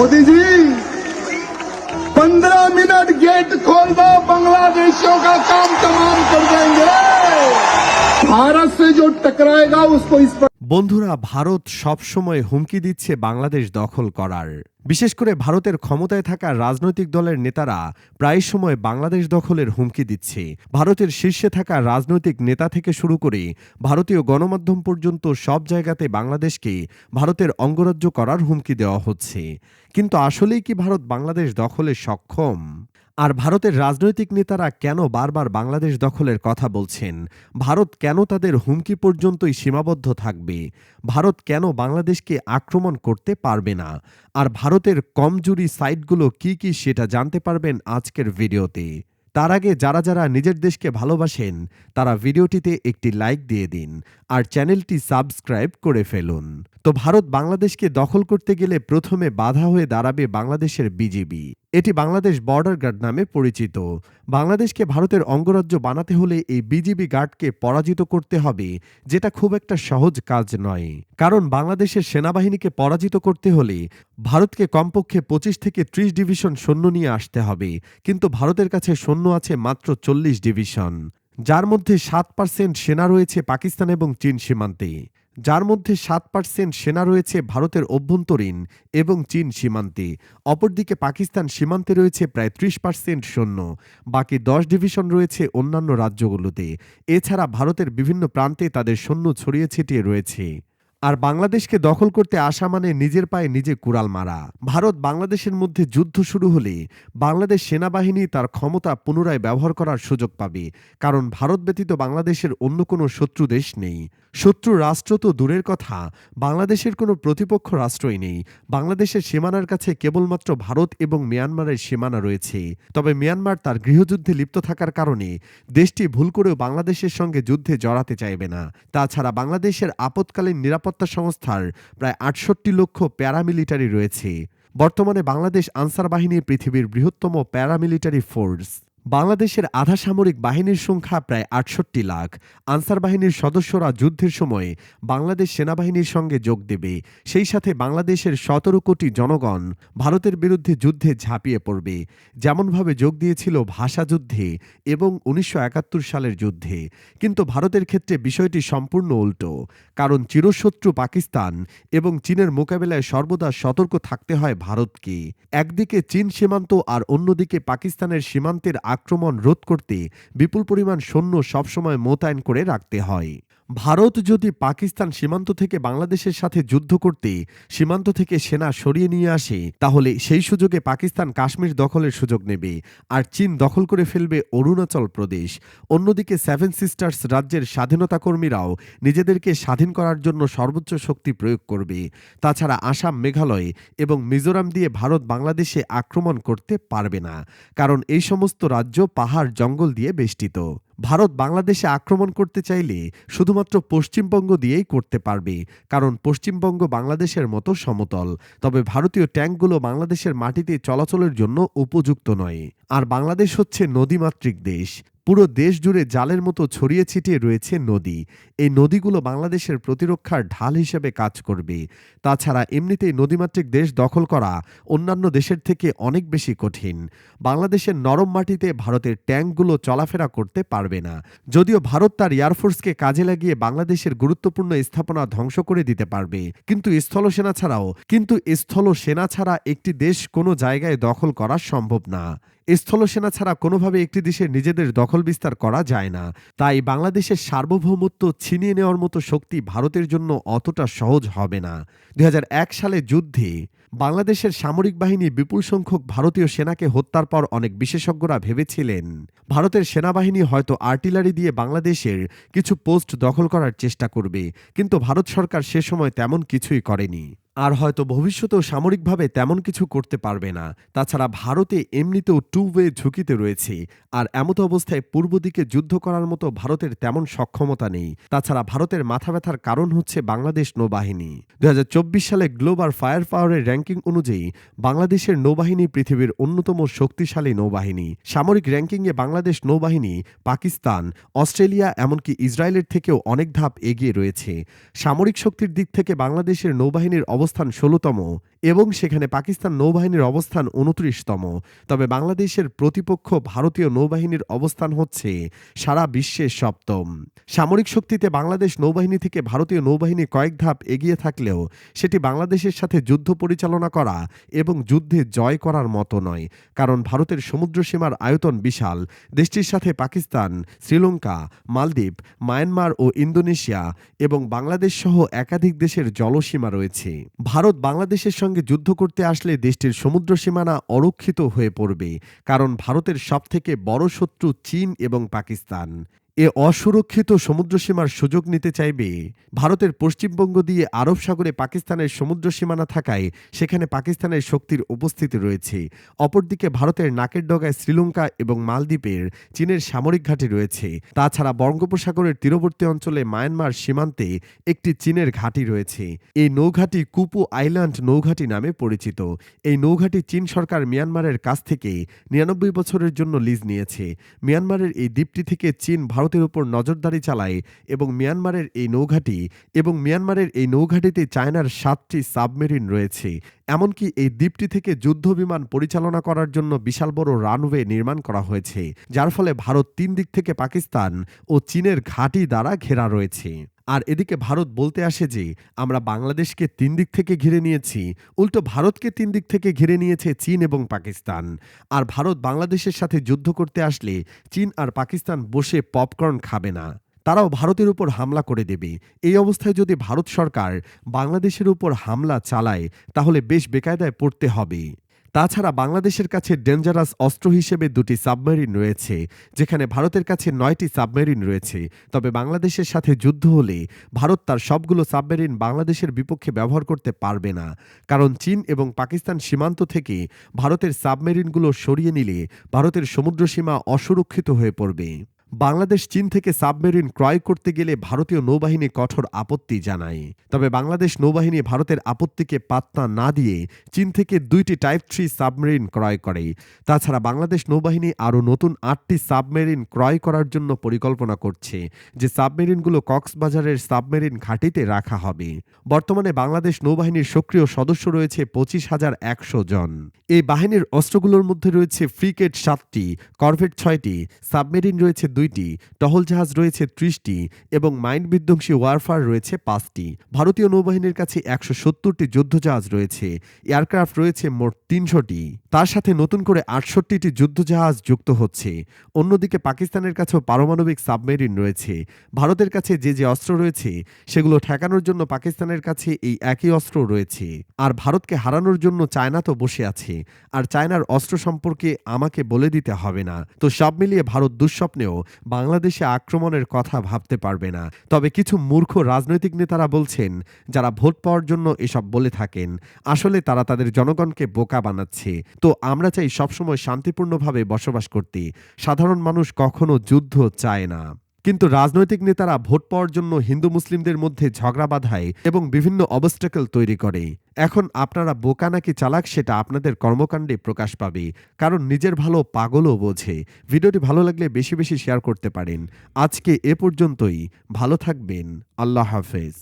मोदी जी, पंद्रह minute gate खोल दो बांग्लादेशियों का काम तमाम कर देंगे भारत से जो टकराएगा, उसको इस पर বন্ধুরা, ভারত সবসময় হুমকি দিচ্ছে বাংলাদেশ দখল করার। বিশেষ করে ভারতের ক্ষমতায় থাকা রাজনৈতিক দলের নেতারা প্রায় সময় বাংলাদেশ দখলের হুমকি দিচ্ছে। ভারতের শীর্ষে থাকা রাজনৈতিক নেতা থেকে শুরু করে ভারতীয় গণমাধ্যম পর্যন্ত সব জায়গাতে বাংলাদেশকে ভারতের অঙ্গরাজ্য করার হুমকি দেওয়া হচ্ছে। কিন্তু আসলেই কি ভারত বাংলাদেশ দখলে সক্ষম? আর ভারতের রাজনৈতিক নেতারা কেন বারবার বাংলাদেশ দখলের কথা বলছেন? ভারত কেন তাদের হুমকি পর্যন্তই সীমাবদ্ধ থাকবে? ভারত কেন বাংলাদেশকে আক্রমণ করতে পারবে না? আর ভারতের কমজোরি সাইটগুলো কি কি সেটা জানতে পারবেন আজকের ভিডিওতে। তার আগে যারা যারা নিজের দেশকে ভালোবাসেন, তারা ভিডিওটিতে একটি লাইক দিয়ে দিন আর চ্যানেলটি সাবস্ক্রাইব করে ফেলুন। তো ভারত বাংলাদেশকে দখল করতে গেলে প্রথমে বাধা হয়ে দাঁড়াবে বাংলাদেশের বিজিবি। এটি বাংলাদেশ বর্ডার গার্ড নামে পরিচিত। বাংলাদেশকে ভারতের অঙ্গরাজ্য বানাতে হলে এই বিজিবি গার্ডকে পরাজিত করতে হবে, যেটা খুব একটা সহজ কাজ নয়। কারণ বাংলাদেশের সেনাবাহিনীকে পরাজিত করতে হলে ভারতকে কমপক্ষে পঁচিশ থেকে ত্রিশ ডিভিশন সৈন্য নিয়ে আসতে হবে, কিন্তু ভারতের কাছে সৈন্য আছে মাত্র চল্লিশ ডিভিশন। যার মধ্যে সাত পার্সেন্ট সেনা রয়েছে পাকিস্তান এবং চীন সীমান্তে। যার মধ্যে সাত পার্সেন্ট সেনা রয়েছে ভারতের অভ্যন্তরীণ এবং চীন সীমান্তে। অপরদিকে পাকিস্তান সীমান্তে রয়েছে প্রায় ত্রিশ পার্সেন্ট সৈন্য। বাকি দশ ডিভিশন রয়েছে অন্যান্য রাজ্যগুলোতে। এছাড়া ভারতের বিভিন্ন প্রান্তে তাদের সৈন্য ছড়িয়ে ছিটিয়ে রয়েছে। আর বাংলাদেশকে দখল করতে আসা মানে নিজের পায়ে নিজে কুড়াল মারা। ভারত বাংলাদেশের মধ্যে যুদ্ধ শুরু হলে বাংলাদেশ সেনাবাহিনী তার ক্ষমতা পুনরায় ব্যবহার করার সুযোগ পাবে, কারণ ভারত ব্যতীত বাংলাদেশের অন্য কোনো শত্রু দেশ নেই। শত্রু রাষ্ট্র তো দূরের কথা, বাংলাদেশের কোনো প্রতিপক্ষ রাষ্ট্রই নেই। বাংলাদেশের সীমানার কাছে কেবলমাত্র ভারত এবং মিয়ানমারের সীমানা রয়েছে। তবে মিয়ানমার তার গৃহযুদ্ধে লিপ্ত থাকার কারণে দেশটি ভুল করেও বাংলাদেশের সঙ্গে যুদ্ধে জড়াতে চাইবে না। তাছাড়া বাংলাদেশের আপৎকালীন নিরাপত্তা সংস্থার প্রায় আটষট্টি লক্ষ প্যারামিলিটারি রয়েছে। বর্তমানে বাংলাদেশ আনসার বাহিনী পৃথিবীর বৃহত্তম প্যারামিলিটারি ফোর্স। বাংলাদেশের আধা সামরিক বাহিনীর সংখ্যা প্রায় আটষট্টি লাখ। আনসার বাহিনীর সদস্যরা যুদ্ধের সময়ে বাংলাদেশ সেনাবাহিনীর সঙ্গে যোগ দেবে। সেই সাথে বাংলাদেশের সতেরো কোটি জনগণ ভারতের বিরুদ্ধে যুদ্ধে ঝাঁপিয়ে পড়বে। যেমনভাবে যোগ দিয়েছিল ভাষা যুদ্ধে এবং উনিশশো একাত্তর সালের যুদ্ধে। কিন্তু ভারতের ক্ষেত্রে বিষয়টি সম্পূর্ণ উল্টো। কারণ চিরশত্রু পাকিস্তান এবং চীনের মোকাবেলায় সর্বদা সতর্ক থাকতে হয় ভারতকে। একদিকে চীন সীমান্ত আর অন্যদিকে পাকিস্তানের সীমান্তের আক্রমণ রোধ করতে বিপুল পরিমাণ সৈন্য সবসময় মোতায়েন করে রাখতে হয়। ভারত যদি পাকিস্তান সীমান্ত থেকে বাংলাদেশের সাথে যুদ্ধ করতে সীমান্ত থেকে সেনা সরিয়ে নিয়ে আসে, তাহলে সেই সুযোগে পাকিস্তান কাশ্মীর দখলের সুযোগ নেবে আর চীন দখল করে ফেলবে অরুণাচল প্রদেশ। অন্যদিকে সেভেন সিস্টার্স রাজ্যের স্বাধীনতা কর্মীরাও নিজেদেরকে স্বাধীন করার জন্য সর্বোচ্চ শক্তি প্রয়োগ করবে। তাছাড়া আসাম মেঘালয় এবং মিজোরাম দিয়ে ভারত বাংলাদেশে আক্রমণ করতে পারবে না, কারণ এই সমস্ত রাজ্য পাহাড় জঙ্গল দিয়ে বেষ্টিত। ভারত বাংলাদেশে আক্রমণ করতে চাইলে শুধুমাত্র পশ্চিমবঙ্গ দিয়েই করতে পারবে, কারণ পশ্চিমবঙ্গ বাংলাদেশের মতো সমতল। তবে ভারতীয় ট্যাঙ্কগুলো বাংলাদেশের মাটিতে চলাচলের জন্য উপযুক্ত নয়। আর বাংলাদেশ হচ্ছে নদীমাতৃক দেশ। পুরো দেশ জুড়ে জালের মতো ছড়িয়ে ছিটিয়ে রয়েছে নদী। এই নদীগুলো বাংলাদেশের প্রতিরক্ষার ঢাল হিসেবে কাজ করবে। তাছাড়া এমনিতেই নদীমাতৃক দেশ দখল করা অন্যান্য দেশের থেকে অনেক বেশি কঠিন। বাংলাদেশের নরম মাটিতে ভারতের ট্যাঙ্কগুলো চলাফেরা করতে পারবে না। যদিও ভারত তার এয়ারফোর্সকে কাজে লাগিয়ে বাংলাদেশের গুরুত্বপূর্ণ স্থাপনা ধ্বংস করে দিতে পারবে। কিন্তু স্থলসেনা ছাড়াও, কিন্তু স্থল সেনা ছাড়া একটি দেশ কোনো জায়গায় দখল করা সম্ভব না। স্থলসেনা ছাড়া কোনোভাবে একটি দেশের নিজেদের দখল বিস্তার করা যায় না। তাই বাংলাদেশের সার্বভৌমত্ব ছিনিয়ে নেওয়ার মতো শক্তি ভারতের জন্য অতটা সহজ হবে না। দুই হাজার এক সালে যুদ্ধে বাংলাদেশের সামরিক বাহিনী বিপুল সংখ্যক ভারতীয় সেনাকে হত্যার পর অনেক বিশেষজ্ঞরা ভেবেছিলেন, ভারতের সেনাবাহিনী হয়তো আর্টিলারি দিয়ে বাংলাদেশের কিছু পোস্ট দখল করার চেষ্টা করবে, কিন্তু ভারত সরকার সে সময় তেমন কিছুই করেনি। আর হয়তো ভবিষ্যতেও সামরিকভাবে তেমন কিছু করতে পারবে না। তাছাড়া ভারতে এমনিতেও টু ওয়ে ঝুঁকিতে রয়েছে। আর এমত অবস্থায় পূর্ব দিকে যুদ্ধ করার মতো ভারতের তেমন সক্ষমতা নেই। তাছাড়া ভারতের মাথা ব্যথার কারণ হচ্ছে বাংলাদেশ নৌবাহিনী। দু হাজার চব্বিশ সালে গ্লোবাল ফায়ার পাওয়ারের র্যাঙ্কিং অনুযায়ী বাংলাদেশের নৌবাহিনী পৃথিবীর অন্যতম শক্তিশালী নৌবাহিনী। সামরিক র্যাঙ্কিংয়ে বাংলাদেশ নৌবাহিনী, পাকিস্তান, অস্ট্রেলিয়া এমনকি ইসরায়েলের থেকেও অনেক ধাপ এগিয়ে রয়েছে। সামরিক শক্তির দিক থেকে বাংলাদেশের নৌবাহিনীর অবস্থান ষোলতম এবং সেখানে পাকিস্তান নৌবাহিনীর অবস্থান উনত্রিশতম। তবে বাংলাদেশের প্রতিপক্ষ ভারতীয় নৌবাহিনীর অবস্থান হচ্ছে সারা বিশ্বের সপ্তম। সামরিক শক্তিতে বাংলাদেশ নৌবাহিনী থেকে ভারতীয় নৌবাহিনী কয়েক ধাপ এগিয়ে থাকলেও সেটি বাংলাদেশের সাথে যুদ্ধ পরিচালনা করা এবং যুদ্ধে জয় করার মতো নয়, কারণ ভারতের সমুদ্র সীমার আয়তন বিশাল। দেশটির সাথে পাকিস্তান, শ্রীলঙ্কা, মালদ্বীপ, মায়ানমার ও ইন্দোনেশিয়া এবং বাংলাদেশ সহ একাধিক দেশের জলসীমা রয়েছে। ভারত বাংলাদেশের সঙ্গে যুদ্ধ করতে আসলে দেশটির সমুদ্র সীমানা অরক্ষিত হয়ে পড়বে, কারণ ভারতের সবথেকে বড় শত্রু চীন এবং পাকিস্তান। এ অসুরক্ষিত সমুদ্রসীমার সুযোগ নিতে চাইবে। ভারতের পশ্চিমবঙ্গ দিয়ে আরব সাগরে পাকিস্তানের সমুদ্র সীমানা থাকায় সেখানে পাকিস্তানের শক্তির উপস্থিতি রয়েছে। অপরদিকে ভারতের নাকের ডগায় শ্রীলঙ্কা এবং মালদ্বীপের চীনের সামরিক ঘাঁটি রয়েছে। তাছাড়া বঙ্গোপসাগরের তীরবর্তী অঞ্চলে মায়ানমার সীমান্তে একটি চীনের ঘাঁটি রয়েছে। এই নৌঘাঁটি কুপু আইল্যান্ড নৌঘাঁটি নামে পরিচিত। এই নৌঘাঁটি চীন সরকার মিয়ানমারের কাছ থেকে নিরানব্বই বছরের জন্য লিজ নিয়েছে। মিয়ানমারের এই দ্বীপটি থেকে চীন ভারতের উপর নজরদারি চালায় এবং মিয়ানমারের এই নৌঘাটি এবং মিয়ানমারের এই নৌঘাটিতে চায়নার সাতটি সাবমেরিন রয়েছে। এমনকি এই দ্বীপটি থেকে যুদ্ধ বিমান পরিচালনা করার জন্য বিশাল বড় রানওয়ে নির্মাণ করা হয়েছে, যার ফলে ভারত তিন দিক থেকে পাকিস্তান ও চীনের ঘাঁটি দ্বারা ঘেরা রয়েছে। আর এদিকে ভারত বলতে আসে যে, আমরা বাংলাদেশকে তিন দিক থেকে ঘিরে নিয়েছি, উল্টো ভারতকে তিন দিক থেকে ঘিরে নিয়েছে চীন এবং পাকিস্তান। আর ভারত বাংলাদেশের সাথে যুদ্ধ করতে আসলে চীন আর পাকিস্তান বসে পপকর্ন খাবে না। তারাও ভারতের উপর হামলা করে দেবে। এই অবস্থায় যদি ভারত সরকার বাংলাদেশের উপর হামলা চালায়, তাহলে বেশ বেকায়দায় পড়তে হবে। তাছাড়া বাংলাদেশের কাছে ডেঞ্জারাস অস্ত্র হিসেবে দুটি সাবমেরিন রয়েছে, যেখানে ভারতের কাছে নয়টি সাবমেরিন রয়েছে। তবে বাংলাদেশের সাথে যুদ্ধ হলে ভারত তার সবগুলো সাবমেরিন বাংলাদেশের বিপক্ষে ব্যবহার করতে পারবে না। কারণ চীন এবং পাকিস্তান সীমান্ত থেকে ভারতের সাবমেরিনগুলো সরিয়ে নিলে ভারতের সমুদ্র সীমা অসুরক্ষিত হয়ে পড়বে। বাংলাদেশ, চীন থেকে সাবমেরিন ক্রয় করতে গেলে ভারতীয় নৌবাহিনী কঠোর আপত্তি জানায়। তবে বাংলাদেশ নৌবাহিনী ভারতের আপত্তিকে পাত্তা না দিয়ে চীন থেকে দুইটি টাইপ থ্রি সাবমেরিন ক্রয় করে। তাছাড়া বাংলাদেশ নৌবাহিনী আরও নতুন আটটি সাবমেরিন ক্রয় করার জন্য পরিকল্পনা করছে, যে সাবমেরিনগুলো কক্সবাজারের সাবমেরিন ঘাঁটিতে রাখা হবে। বর্তমানে বাংলাদেশ নৌবাহিনীর সক্রিয় সদস্য রয়েছে পঁচিশ হাজার একশো জন। এই বাহিনীর অস্ত্রগুলোর মধ্যে রয়েছে ফ্রিকেট সাতটি, করভেট ছয়টি, সাবমেরিন রয়েছে দুইটি, টহল জাহাজ রয়েছে ত্রিশটি এবং মাইন্ড বিধ্বংসী ওয়ারফার রয়েছে পাঁচটি। ভারতীয় নৌবাহিনীর কাছে একশো সত্তরটি যুদ্ধজাহাজ রয়েছে, এয়ারক্রাফট রয়েছে মোট তিনশোটি। তার সাথে নতুন করে আটষট্টিটি যুদ্ধজাহাজ যুক্ত হচ্ছে। অন্যদিকে পাকিস্তানের কাছেও পারমাণবিক সাবমেরিন রয়েছে। ভারতের কাছে যে যে অস্ত্র রয়েছে, সেগুলো ঠেকানোর জন্য পাকিস্তানের কাছে এই একই অস্ত্র রয়েছে। আর ভারতকে হারানোর জন্য চায়না তো বসে আছে, আর চায়নার অস্ত্র সম্পর্কে আমাকে বলে দিতে হবে না। তো সব মিলিয়ে ভারত দুঃস্বপ্নেও বাংলাদেশে আক্রমণের কথা ভাবতে পারবে না। তবে কিছু মূর্খ রাজনৈতিক নেতারা বলছেন, যারা ভোট পাওয়ার জন্য এসব বলে থাকেন, আসলে তারা তাদের জনগণকে বোকা বানাচ্ছে। তো আমরা চাই সবসময় শান্তিপূর্ণভাবে বসবাস করতে। সাধারণ মানুষ কখনো যুদ্ধ চায় না। কিন্তু রাজনৈতিক নেতারা ভোট পাওয়ার জন্য হিন্দু মুসলিমদের মধ্যে ঝগড়া বাধায় এবং বিভিন্ন অবস্ট্যাকল তৈরি করে। এখন আপনারা বোকা নাকি চালাক সেটা আপনাদের কর্মকাণ্ডে প্রকাশ পাবে, কারণ নিজের ভালো পাগলও বোঝে। ভিডিওটি ভালো লাগলে বেশি বেশি শেয়ার করতে পারেন। আজকে এ পর্যন্তই, ভালো থাকবেন, আল্লাহ হাফেজ।